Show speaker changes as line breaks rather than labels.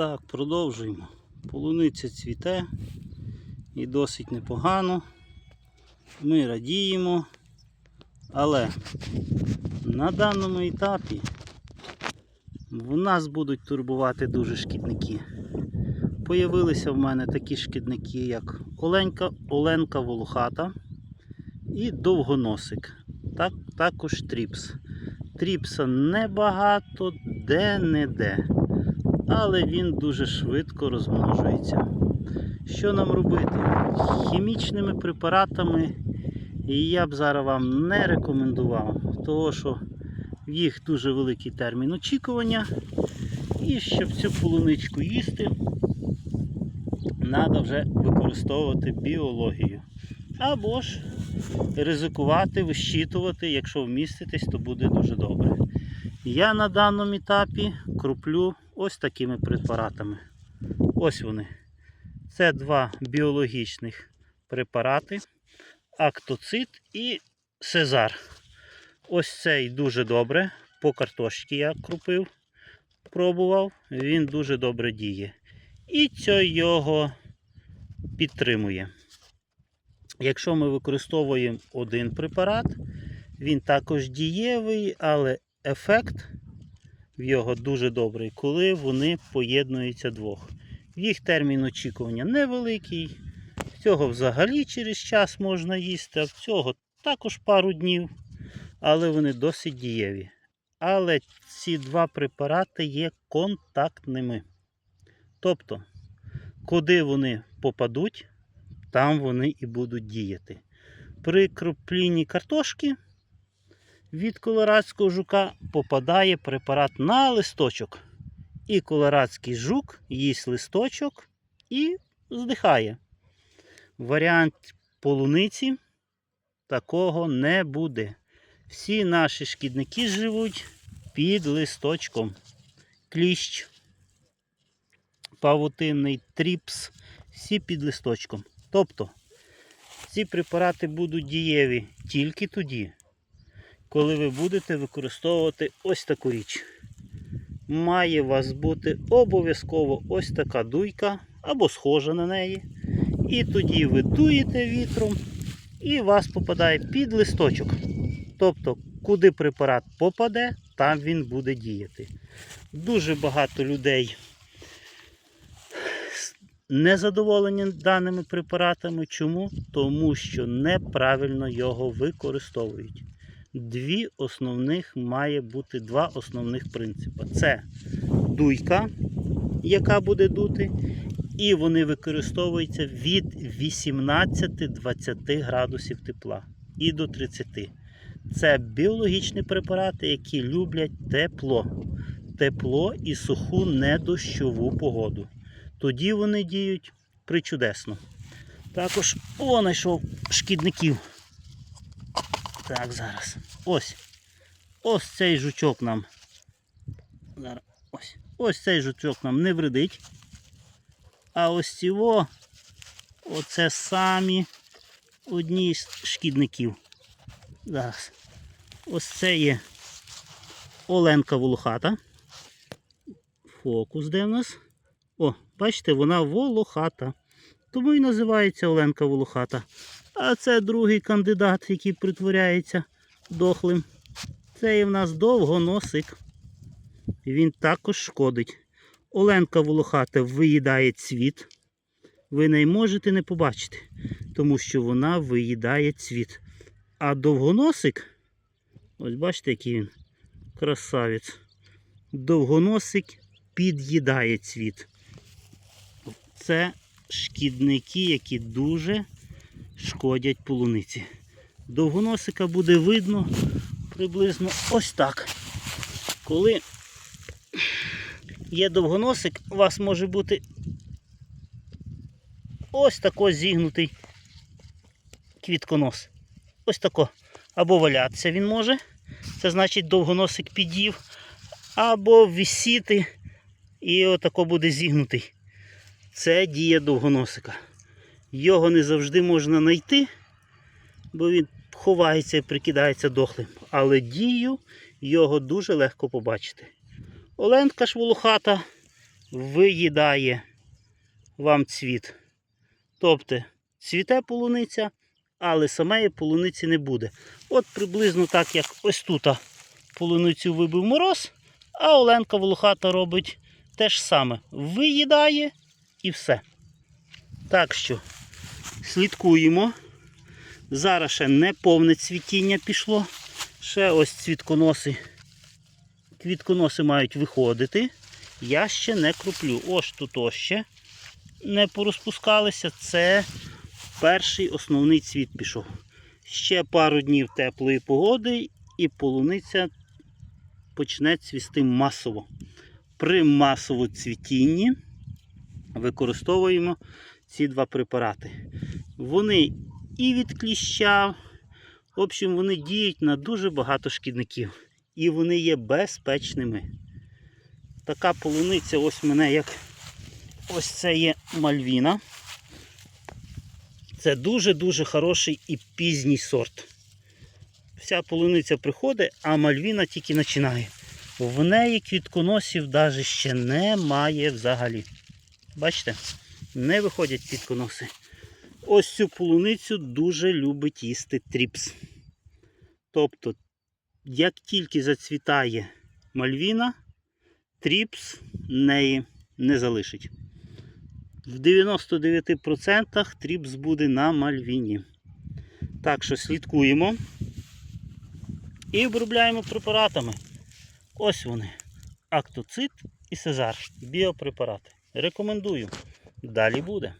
Так, продовжуємо. Полуниця цвіте і досить непогано. Ми радіємо. Але на даному етапі в нас будуть турбувати дуже шкідники. Появилися в мене такі шкідники, як Оленка, Оленка Волохата і довгоносик. Так, також тріпс. Тріпса небагато, де-не-де. Але він дуже швидко розмножується. Що нам робити? Хімічними препаратами я б зараз вам не рекомендував, тому що в їх дуже великий термін очікування. І щоб цю полуничку їсти, треба вже використовувати біологію. Або ж ризикувати, вищитувати, якщо вміститесь, то буде дуже добре. Я на даному етапі кроплю ось такими препаратами. Ось вони. Це два біологічних препарати. Актоцит і Сезар. Ось цей дуже добре. По картошці я крупив, пробував, він дуже добре діє. І це його підтримує. Якщо ми використовуємо один препарат, він також дієвий, але ефект в його дуже добрий, коли вони поєднуються двох. Їх термін очікування невеликий. Цього взагалі через час можна їсти, а в цього також пару днів, але вони досить дієві. Але ці два препарати є контактними. Тобто, куди вони попадуть, там вони і будуть діяти. При кроплінні картошки від колорадського жука попадає препарат на листочок. І колорадський жук їсть листочок і здихає. Варіант полуниці такого не буде. Всі наші шкідники живуть під листочком. Кліщ, павутинний тріпс, всі під листочком. Тобто ці препарати будуть дієві тільки тоді, коли ви будете використовувати ось таку річ. Має у вас бути обов'язково ось така дуйка або схожа на неї. І тоді ви дуєте вітром, і вас попадає під листочок. Тобто, куди препарат попаде, там він буде діяти. Дуже багато людей незадоволені даними препаратами. Чому? Тому що неправильно його використовують. Дві основних має бути два основних принципи. Це дуйка, яка буде дути, і вони використовуються від 18-20 градусів тепла і до 30. Це біологічні препарати, які люблять тепло. Тепло і суху недощову погоду. Тоді вони діють причудесно. Також о, знайшов шкідників. Так, зараз. Ось. Ось цей жучок нам. Зараз. Ось. Ось цей жучок нам не вредить. А ось цього, оце самі одні з шкідників. Зараз. Ось це є Оленка Волохата. Фокус де в нас? О, бачите, вона волохата. Тому і називається Оленка Волохата. А це другий кандидат, який притворяється дохлим. Це є в нас довгоносик. Він також шкодить. Оленка волохата виїдає цвіт. Ви не можете не побачити, тому що вона виїдає цвіт. А довгоносик, ось бачите, який він красавець. Довгоносик під'їдає цвіт. Це шкідники, які дуже шкодять полуниці. Довгоносика буде видно приблизно ось так. Коли є довгоносик, у вас може бути ось тако зігнутий квітконос. Ось тако. Або валятися він може. Це значить довгоносик підів. Або висіти і отако буде зігнутий. Це дія довгоносика. Його не завжди можна знайти, бо він ховається і прикидається дохлим. Але дію його дуже легко побачити. Оленка ж волохата виїдає вам цвіт. Тобто цвіте полуниця, але самої полуниці не буде. От приблизно так, як ось тут полуницю вибив мороз, а Оленка Волохата робить те ж саме. Виїдає і все. Так що слідкуємо. Зараз ще не повне цвітіння пішло. Ще ось цвітконоси. Квітконоси мають виходити. Я ще не круплю. Ось тут ось ще не порозпускалися. Це перший основний цвіт пішов. Ще пару днів теплої погоди і полуниця почне цвісти масово. При масовому цвітінні використовуємо ці два препарати. Вони і від кліща, в общем, вони діють на дуже багато шкідників. І вони є безпечними. Така полуниця, ось мене як ось це є мальвіна. Це дуже-дуже хороший і пізній сорт. Вся полуниця приходить, а мальвіна тільки починає. В неї квітконосів навіть ще немає взагалі. Бачите? Не виходять квітконоси. Ось цю полуницю дуже любить їсти тріпс. Тобто, як тільки зацвітає мальвіна, тріпс неї не залишить. В 99% тріпс буде на мальвіні. Так що слідкуємо і обробляємо препаратами. Ось вони. Актоцит і Сезар. Біопрепарати. Рекомендую. Далі буде.